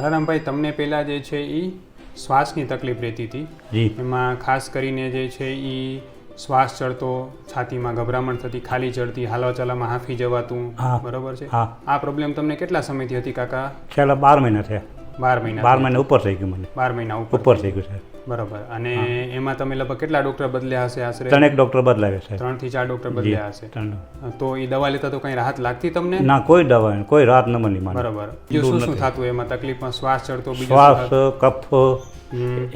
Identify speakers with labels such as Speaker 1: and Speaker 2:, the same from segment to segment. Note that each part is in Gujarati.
Speaker 1: અલારામભાઈ તમને પહેલાં જે છે એ શ્વાસની તકલીફ રહેતી હતી. એમાં ખાસ કરીને જે છે એ શ્વાસ ચડતો છાતીમાં ગભરામણ થતી ખાલી ચડતી હાલવા ચાલવામાં હાંફી જવાતું. બરોબર છે? આ પ્રોબ્લેમ તમને કેટલા સમયથી હતી કાકા?
Speaker 2: છેલ્લા બાર મહિના થયા.
Speaker 1: બાર મહિના
Speaker 2: બાર મહિના ઉપર થઈ ગયું મને.
Speaker 1: બાર મહિના ઉપર
Speaker 2: ઉપર થઈ ગયું. છે.
Speaker 1: બરોબર. અને એમાં તમે લગભગ કેટલા ડોક્ટર બદલ્યા હશે આશરે?
Speaker 2: ત્રણેક ડોક્ટર બદલાવે છે.
Speaker 1: ત્રણથી ચાર ડોક્ટર બદલ્યા હશે. તો એ દવા લેતા તો કઈ રાહત લાગતી તમને?
Speaker 2: ના કોઈ દવા કોઈ રાહત ન મળી મને.
Speaker 1: બરાબર. શું શું થતું? એમાં તકલીફમાં શ્વાસ ચડતો બીજું
Speaker 2: શ્વાસ કફ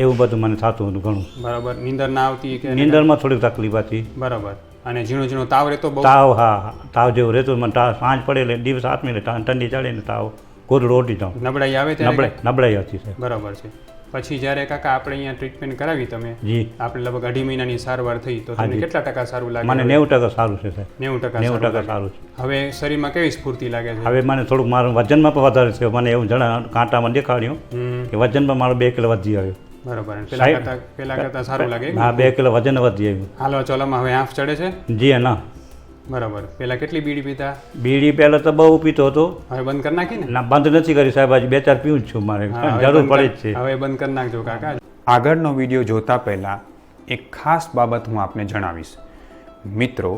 Speaker 2: એવું બધું મને થતું હતું ઘણું.
Speaker 1: બરાબર. નીંદર ના આવતી કે
Speaker 2: નીંદરમાં થોડીક તકલીફ હતી.
Speaker 1: બરાબર. અને ઝીણો ઝીણો તાવ રહેતો બહુ?
Speaker 2: તાવ હા તાવ જેવો રહેતો મને તાવ સાંજ પડે એટલે દિવસ હાથ મિલે ઠંડી ચડે ને તાવ. ગોદડું ઓટી જાઉં.
Speaker 1: નબળાઈ આવે
Speaker 2: નબળાઈ નબળાઈ હતી છે
Speaker 1: બરાબર છે. પછી જ્યારે કાકા આપણે અહીંયા ટ્રીટમેન્ટ કરાવી તમે
Speaker 2: જી.
Speaker 1: આપણે લગભગ અઢી મહિનાની સારવાર થઈ તો તમને કેટલા ટકા સારું લાગે મને
Speaker 2: નેવું ટકા સારું છે સાહેબ.
Speaker 1: નેવું ટકા
Speaker 2: નેવું ટકા સારું છે.
Speaker 1: હવે શરીરમાં કેવી સ્ફૂર્તિ લાગે છે?
Speaker 2: હવે મને થોડુંક મારું વજનમાં પણ વધારે છે. મને એવું જણા કાંટામાં દેખાડ્યું કે વજનમાં મારો બે કિલો વધી આવ્યો.
Speaker 1: બરોબર. પેલા કરતા પેલા કરતા સારું લાગે?
Speaker 2: હા બે કિલો વજન વધી આવ્યું.
Speaker 1: હાલવા ચોલામાં હવે આંફ ચડે છે?
Speaker 2: જી ના.
Speaker 1: બરોબર. પેલા કેટલી બીડી પીતા
Speaker 2: બીડી પહેલાં તો બહુ પીતો હતો.
Speaker 1: હવે બંધ કરી નાખી ને?
Speaker 2: ના બંધ નથી કરી સાહેબ આજે બે ચાર પીવું જ છું મારે. જરૂર પડે જ છે.
Speaker 1: હવે બંધ કરી નાખજો કાકા. આગળનો વીડિયો જોતા પહેલાં એક ખાસ બાબત હું આપને જણાવીશ. મિત્રો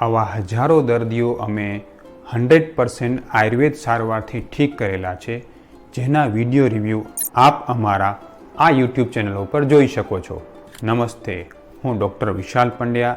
Speaker 1: આવા હજારો દર્દીઓ અમે હંડ્રેડ પર્સન્ટ આયુર્વેદ સારવારથી ઠીક કરેલા છે જેના વીડિયો રિવ્યૂ આપ અમારા આ યુટ્યુબ ચેનલ ઉપર જોઈ શકો છો. નમસ્તે હું ડૉક્ટર વિશાલ પંડ્યા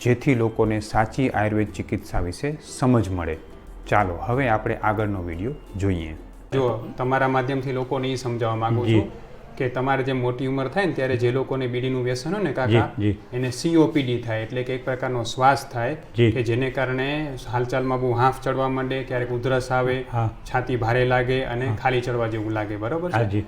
Speaker 1: જેથી લોકોને સાચી આયુર્વેદ ચિકિત્સા વિશે સમજ મળે. ચાલો હવે આપણે આગળનો વીડિયો જોઈએ.
Speaker 3: જો તમારા માધ્યમથી લોકોને એ સમજાવવા માંગુ છું કે તમારે જે મોટી ઉંમર થાય ને ત્યારે જે લોકોને બીડીનું વ્યસન હોય ને કાકા એને સીઓપીડી થાય એટલે કે એક પ્રકારનો શ્વાસ થાય કે જેને કારણે હાલચાલમાં બહુ હાંફ ચડવા માંડે ક્યારેક ઉધરસ આવે છાતી ભારે લાગે અને ખાલી ચડવા જેવું લાગે બરોબર છે?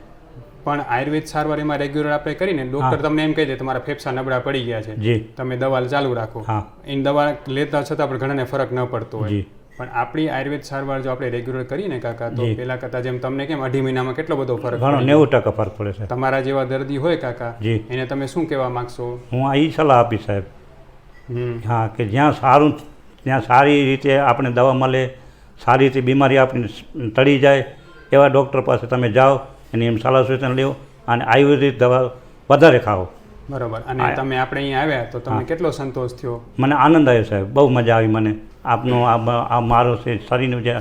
Speaker 3: પણ આયુર્વેદ સારવાર એમાં રેગ્યુલર આપણે કરીને ડોક્ટર તમને એમ કહી દે તમારા ફેફસા નબળા પડી ગયા છે.
Speaker 2: જી.
Speaker 3: તમે દવા ચાલુ રાખો. એની દવા લેતા છતાં પણ ઘણાને ફરક ન પડતો હોય. પણ આપણી આયુર્વેદ સારવાર જો આપણે રેગ્યુલર કરીને કાકા તો. પેલા કરતા જેમ તમને કેમ અઢી મહિનામાં કેટલો બધો ફરક
Speaker 2: ઘણો નેવું ટકા ફરક પડે છે.
Speaker 3: તમારા જેવા દર્દી હોય કાકા એને તમે શું કહેવા માંગશો?
Speaker 2: હું આ એ સલાહ આપીશ સાહેબ. હા કે જ્યાં સારું ત્યાં સારી રીતે આપણે દવા મળે સારી રીતે બીમારી આપણી ટળી જાય એવા ડૉક્ટર પાસે તમે જાઓ. એની એમ સલાહ સૂચન લ્યો અને આયુર્વેદિક દવા વધારે ખાઓ.
Speaker 3: બરાબર. અને તમે આપણે અહીંયા આવ્યા તો તમને કેટલો સંતોષ થયો?
Speaker 2: મને આનંદ આવ્યો સાહેબ. બહુ મજા આવી મને. આપનું આ મારો શરીરનું જે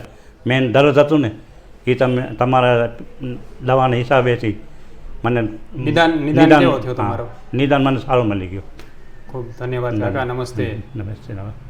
Speaker 2: મેન દર્દ હતું ને એ તમે તમારા દવાના હિસાબેથી મને
Speaker 3: નિદાન- નિદાન થયો તમારો?
Speaker 2: નિદાન મને સારું મળી ગયું.
Speaker 3: ખૂબ ધન્યવાદ કાકા. નમસ્તે.
Speaker 2: નમસ્તે. નમસ્તે.